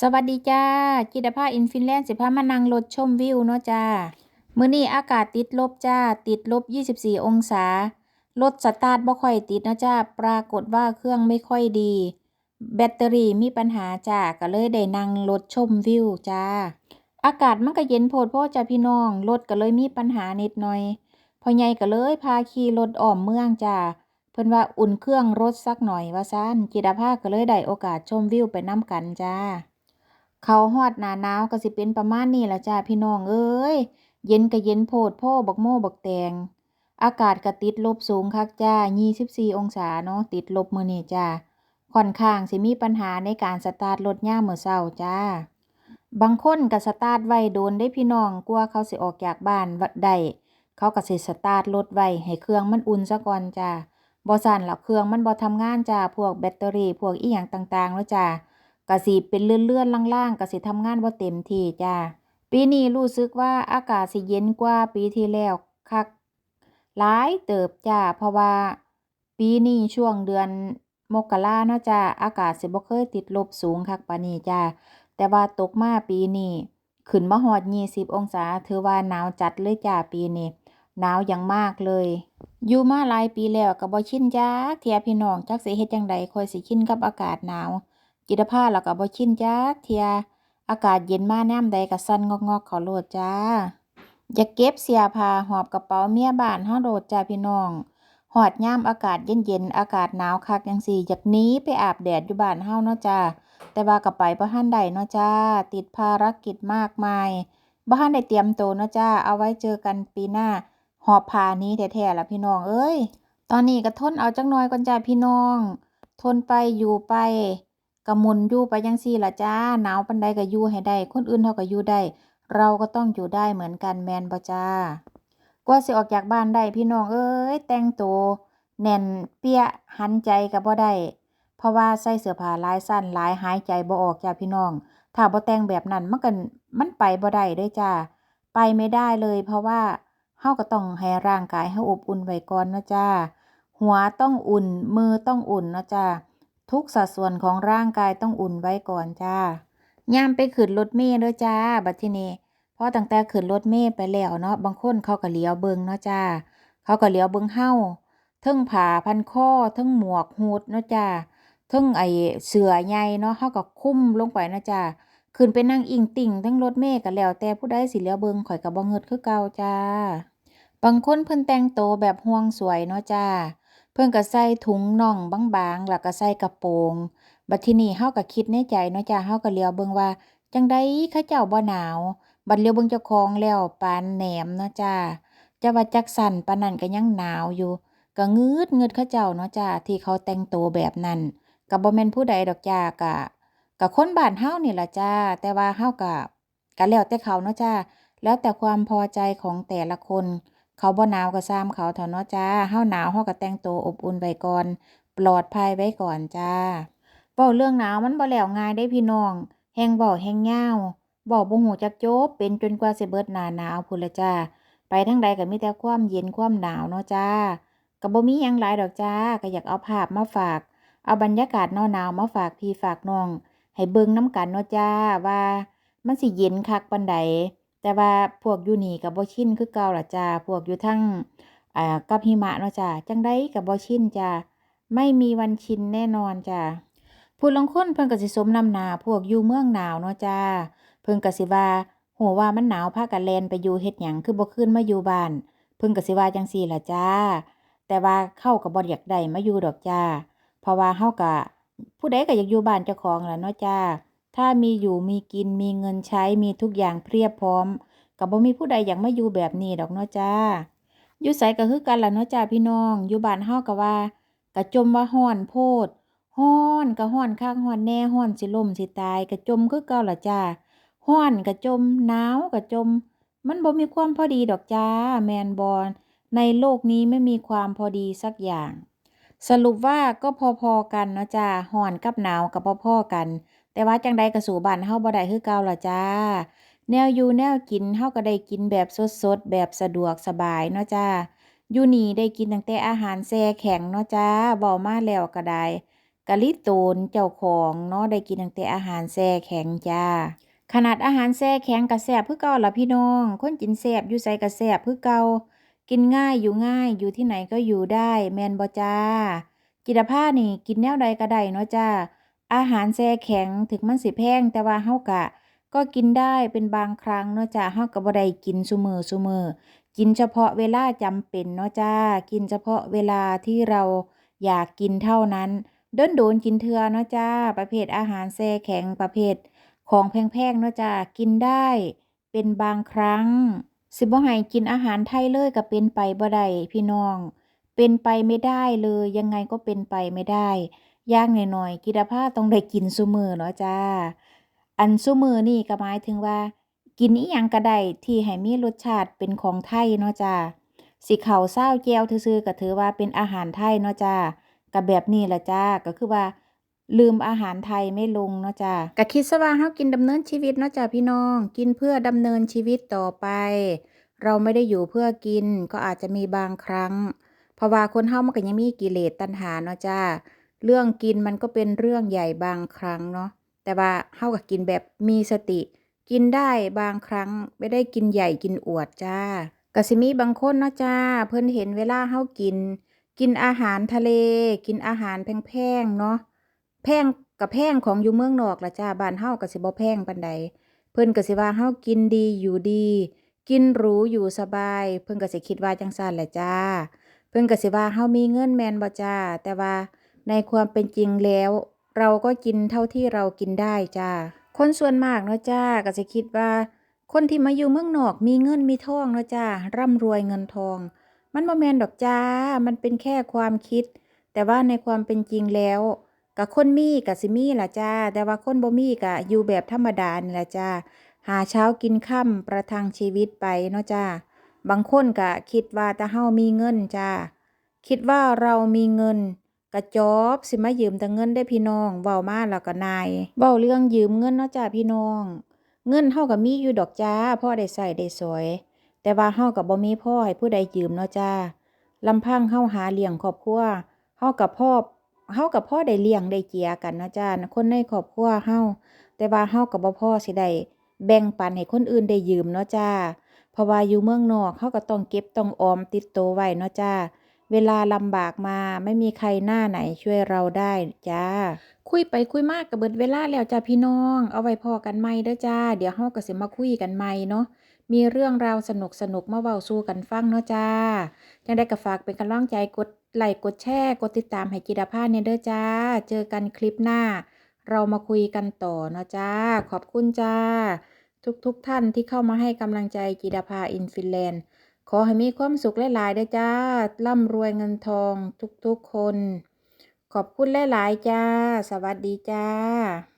สวัสดีจ้า จิตภาอินฟินแลนด์สิพามานั่งรถชมวิวเนาะจ้า มื้อนี้อากาศติดลบจ้า ติดลบ 24 องศา รถสตาร์ทบ่ค่อยติดเนาะจ้า ปรากฏว่าเครื่องไม่ค่อยดี แบตเตอรี่มีปัญหาจ้า ก็เลยได้นั่งรถชมวิวจ้า อากาศมันก็เย็นโพดโพจ้าพี่น้อง รถก็เลยมีปัญหานิดหน่อยพ่อใหญ่ก็เลยพาขี่รถอ้อมเมืองจ้าเพิ่นว่าอุ่นเครื่องรถสักหน่อยว่าซั่นจิตภาก็เลยได้โอกาสชมวิวไปนํกันจ้า เขาฮอดหนาหนาวก็สิเป็นประมาณนี้ล่ะจ้าพี่น้องเอ้ย เย็นก็เย็นโพดโพบักโม่บักแตง อากาศก็ติดลบสูงคักจ้า 24 องศาเนาะติดลบมื้อนี้จ้า ค่อนข้างสิมีปัญหาในการสตาร์ทรถย่ามมื้อเช้าจ้า บางคนก็สตาร์ทไว้โดนได้พี่น้องกว่าเขาสิออกจากบ้านได้เขาก็สิสตาร์ทรถไว้ให้เครื่องมันอุ่นซะก่อนจ้าบ่ซั้นแล้วเครื่องมันบ่ทำงานจ้า พวกแบตเตอรี่ พวกอิหยังต่างๆเนาะจ้า ก็สิเป็นเลื่อนๆล่างๆก็สิทำงานบ่าเต็มที่จ้าปีนี้รู้สึกว่าอากาศสิเย็นกว่าปีที่แล้วคักหลายเติบจ้าเพราะว่า ปีนี้ช่วงเดือนมกราเนาะจ้าอากาศสิบ่เคยติดลบสูงคักปานนี้จ้าแต่ว่าตกมาปีนี้ขึ้นมาฮอด20องศาถือว่าหนาวจัดเลยจ้าปีนี้หนาวอย่างมากเลย อยู่มาหลายปีแล้วก็บ่ชินจักเทียพี่น้องจักสิเฮ็ดจังใดคอยสิชินกับอากาศหนาว จิตภาแล้วก็บ่ชินจักเทียอากาศเย็นมายามใดก็สั่นงอกๆเข้าโลดจ้า อย่าเก็บเสื้อผ้าหอบกระเป๋าเมียบ้านเฮาโลดจ้าพี่น้องฮอดย่ามอากาศเย็นๆอากาศหนาวคักจังซี้อยากหนีไปอาบแดดอยู่บ้านเฮาเนาะจ้าแต่ว่าก็ไปบ่ทันได้เนาะจ้า ติดภารกิจมากมายบ่ทันได้เตรียมตัวเนาะจ้า เอาไว้เจอกันปีหน้า หอบผานี้แท้ๆละพี่น้องเอ้ย ตอนนี้ก็ทนเอาจักหน่อยก่อนจ้าพี่น้อง ทนไปอยู่ไป กมุนอยู่ไปจังซี่ละจ้าหนาวปานใดก็อยู่ให้ได้คนอื่นเขาก็อยู่ได้ เราก็ต้องอยู่ได้เหมือนกันแมนบ่จ้ากว่าสิออกจากบ้านได้พี่น้องเอ้ยแต่งตัวแน่นเปี้ยหันใจก็บ่ได้เพราะว่าใส่เสื้อผ้าลายชั้นลายหายใจบ่ออกจ้าพี่น้อง ถ้าบ่แต่งแบบนั้นมันก็มันไปบ่ได้ด้อจ้าไปไม่ได้เลย เพราะว่าเฮาก็ต้องให้ร่างกายเฮาอบอุ่นไว้ก่อนนะจ้าหัวต้องอุ่นมือต้องอุ่นนะจ้า ทุกสัดส่วนของร่างกายต้องอุ่นไว้ก่อนจ้ายามไปขึ้นรถเมล์เด้อจ้า บัดทีนี้พอตั้งแต่ขึ้นรถเมล์ไปแล้วเนาะบางคนเขาก็เลียวเบิงเนาะจ้า เขาก็เลียวเบิงเฮาเทิงผ้าพันคอเทิงหมวกฮูดเนาะจ้าเทิงไอเสือใหญ่เนาะเฮาก็คลุมลงไปเนาะจ้าขึ้นไปนั่งอิงติ่งเทิงรถเมล์ก็แล้วแต่ผู้ใดสิเหลียวเบิงข้อยก็บ่งึดคือเก่าจ้า บางคนเพิ่นแต่งโตแบบห่วงสวยเนาะจ้า เพิ่นก็ใส่ถุงน่องบางๆ แล้วก็ใส่กระโปรงบัดทีนี้เฮาก็คิดในใจเนาะจ้าเฮาก็เลียวเบิ่งว่า จังใดเขาเจ้าบ่หนาว บัดเลียวเบิ่งเจ้าของแล้วปานแหนมเนาะจ้าจะว่าจักสั่นปานนั้นก็ยังหนาวอยู่ก็งึดงึดเขาเจ้าเนาะจ้าที่เขาแต่งตัวแบบนั้นก็บ่แม่นผู้ใดดอกจ้าก็ก็คนบ้านเฮานี่ล่ะจ้า แต่ว่าเฮาก็ก็แล้วแต่เขาเนาะจ้า แล้วแต่ความพอใจของแต่ละคน เขาบ่หนาวก็ซ้ำเขาเถาะเนาะจ้าเฮาหนาวเฮาก็แต่งตัวอบอุ่นไว้ก่อน ปลอดภัยไว้ก่อนจ้าเว้าเรื่องหนาวมันบ่แล้วง่ายเด้พี่น้อง แฮงเว้าแฮงยาวเว้าบ่ฮู้จักจบเป็นจนกว่าสิเบิดหน้าหนาวพู้นละจ้า ไปทางใดก็มีแต่ความเย็นความหนาวเนาะจ้าก็บ่มีหยังหลายดอกจ้าก็อยากเอาภาพมาฝาก เอาบรรยากาศหนาวๆมาฝากพี่ฝากน้อง ให้เบิ่งน้ำกันเนาะจ้าว่ามันสิเย็นคักปานใด แต่ว่าพวกอยู่นี่ก็บ่ชินคือเก่าล่ะจ้าพวกอยู่ทางอ่ากับหิมะเนาะจ้าจังใดก็บ่ชินจ้าไม่มีวันชินแน่นอนจ้าผู้ลงคนเพิ่นก็สิสมนำหนาพวกอยู่เมืองหนาวเนาะจ้าเพิ่นก็สิว่าฮู้ว่ามันหนาวพากันแลนไปอยู่เฮ็ดหยังคือบ่คืนมาอยู่บ้าน เพิ่นก็สิว่าจังซี้ล่ะจ้า แต่ว่าเข้าก็บ่อยากได้มาอยู่ดอกจ้า เพราะว่าเฮาก็ผู้ใดก็อยากอยู่บ้านเจ้าของล่ะเนาะจ้า ถ้ามีอยู่มีกินมีเงินใช้มีทุกอย่างเพียบพร้อมก็บ่มีผู้ใดอยากมาอยู่แบบนี้ดอกเนาะจ้าอยู่ไสก็คือกันล่ะเนาะจ้าพี่น้อง อยู่บ้านเฮาก็ว่าก็จมว่าร้อนโพดร้อนก็ร้อนคักร้อนแน่ร้อนสิล่มสิตายก็จมคือเก่าล่ะจ้าร้อนก็จมหนาวก็จม มันบ่มีความพอดีดอกจ้าแมนบ่ในโลกนี้ไม่มีความพอดีสักอย่าง สรุปว่าก็พอๆกันเนาะจ้าร้อนกับหนาวก็พอๆกัน แต่ว่าจังใดก็สู้บ้านเฮาบ่ได้คือเก่าล่ะจ้า แนวอยู่แนวกินเฮาก็ได้กินแบบสดๆแบบสะดวกสบายเนาะจ้าอยู่นี่ได้กินตั้งแต่อาหารแช่แข็งเนาะจ้าเว้ามาแล้วก็ได้กะลิโตนเจ้าของเนาะได้กินตั้งแต่อาหารแช่แข็งจ้า ขนาดอาหารแช่แข็งก็แซบคือเก่าล่ะพี่น้อง คนกินแซบอยู่ไสก็แซบคือเก่ากินง่ายอยู่ง่ายอยู่ที่ไหนก็อยู่ได้ แมนบ่จ้า จิตภาพนี่กินแนวใดก็ได้เนาะจ้า อาหารแช่แข็งถึงมันสิแพงแต่ว่าเฮากะ ก็กินได้เป็นบางครั้งเนาะจ้าเฮาก็บ่ได้กินซุมือซุมือกินเฉพาะเวลาจำเป็นเนาะจ้า กินเฉพาะเวลาที่เราอยากกินเท่านั้นโดนโดนกินเทือเนาะจ้า ประเภทอาหารแช่แข็งประเภทของแพงๆเนาะจ้ากินได้เป็นบางครั้ง สิบ่ให้กินอาหารไทยเลยก็เป็นไปบ่ได้พี่น้อง เป็นไปไม่ได้เลยยังไงก็เป็นไปไม่ได้ ย่างน้อยๆกิตภาพต้องได้กินซุมือเนาะจ้า อันซุมือนี่ก็หมายถึงว่า กินอิหยังก็ได้ที่ให้มีรสชาติเป็นของไทยเนาะจ้าสิข้าวซาแจ่วซื่อๆก็ถือว่าเป็นอาหารไทยเนาะจ้าก็แบบนี้ละจ้าก็คือว่า ลืมอาหารไทยไม่ลงเนาะจ้าก็คิดซะว่าเฮากินดำเนินชีวิตเนาะจ้าพี่น้อง กินเพื่อดำเนินชีวิตต่อไป เราไม่ได้อยู่เพื่อกินก็อาจจะมีบางครั้งเพราะว่าคนเฮามันก็ยังมีกิเลสตัณหาเนาะจ้า เรื่องกินมันก็เป็นเรื่องใหญ่บางครั้งเนาะแต่ว่าเฮาก็กินแบบมีสติ กินได้บางครั้งไม่ได้กินใหญ่กินอวดจ้าก็สิมีบางคนเนาะจ้า เพิ่นเห็นเวลาเฮากิน กินอาหารทะเล กินอาหารแพงๆเนาะแพงกับแพงของอยู่เมืองนอกละจ้าบ้านเฮาก็สิบ่แพงปานใดเพิ่นก็สิว่าเฮากินดีอยู่ดี กินหรูอยู่สบาย เพิ่นก็สิคิดว่าจังซั่นแหละจ้า เพิ่นก็สิว่าเฮามีเงินแม่นบ่จ้า แต่ว่า ในความเป็นจริงแล้ว เราก็กินเท่าที่เรากินได้จ้าคนส่วนมากเนาะจ้าก็สิคิดว่า คนที่มาอยู่เมืองนอกมีเงินมีทองเนาะจ้าร่ำรวยเงินทอง มันบ่แมนดอกจ้า มันเป็นแค่ความคิด แต่ว่าในความเป็นจริงแล้วก็คนมีก็สิมีล่ะจ้า แต่ว่าคนบ่มีก็อยู่แบบธรรมดานี่ล่ะจ้าหาเช้ากินค่ำประทังชีวิตไปเนาะจ้าบางคนก็คิดว่าแต่เฮามีเงินจ้าคิดว่าเรามีเงิน กระจอบสิมายืมแต่เงินได้พี่น้องเว้ามาแล้วก็นายเว้าเรื่องยืมเงินเนาะจ้าพี่น้อง เงินเฮาก็มีอยู่ดอกจ้าพ่อได้ใช้ได้สอยแต่ว่าเฮาก็บ่มีพ่อให้ผู้ใดยืมเนาะจ้าลำพังเฮาหาเลี้ยงครอบครัวเฮากับพ่อเฮากับพ่อได้เลี้ยงได้เจียกันเนาะจ้าคนในครอบครัวเฮาแต่ว่าเฮาก็บ่พอสิได้แบ่งปันให้คนอื่นได้ยืมเนาะจ้าเพราะว่าอยู่เมืองนอกเขาก็ต้องเก็บต้องออมติดตัวไว้เนาะจ้า เวลาลำบากมาไม่มีใครหน้าไหนช่วยเราได้จ้า คุยไปคุยมากกับเบิดเวลาแล้วจ้าพี่น้อง เอาไว้พอกันใหมเด้อจ้า เดี๋ยวเฮาก็สิมาคุยกันใหม่เนาะมีเรื่องราวสนุกสนุกมาเว้าสู่กันฟังเนาะจ้าจังได้ก็ฝากเป็นกำลังใจกดไลค์กดแชร์กดติดตามให้จิดาภาเนี่ยเด้อจ้า เจอกันคลิปหน้า เรามาคุยกันต่อเนาะจ้า ขอบคุณจ้า ทุกๆทท่านที่เข้ามาให้กำลังใจจิดาภาอินฟินแลนด์ ขอให้มีความสุขหลายๆด้จ้า ร่ำรวยเงินทองทุกๆคน ขอบคุณหลายๆจ้า สวัสดีจ้า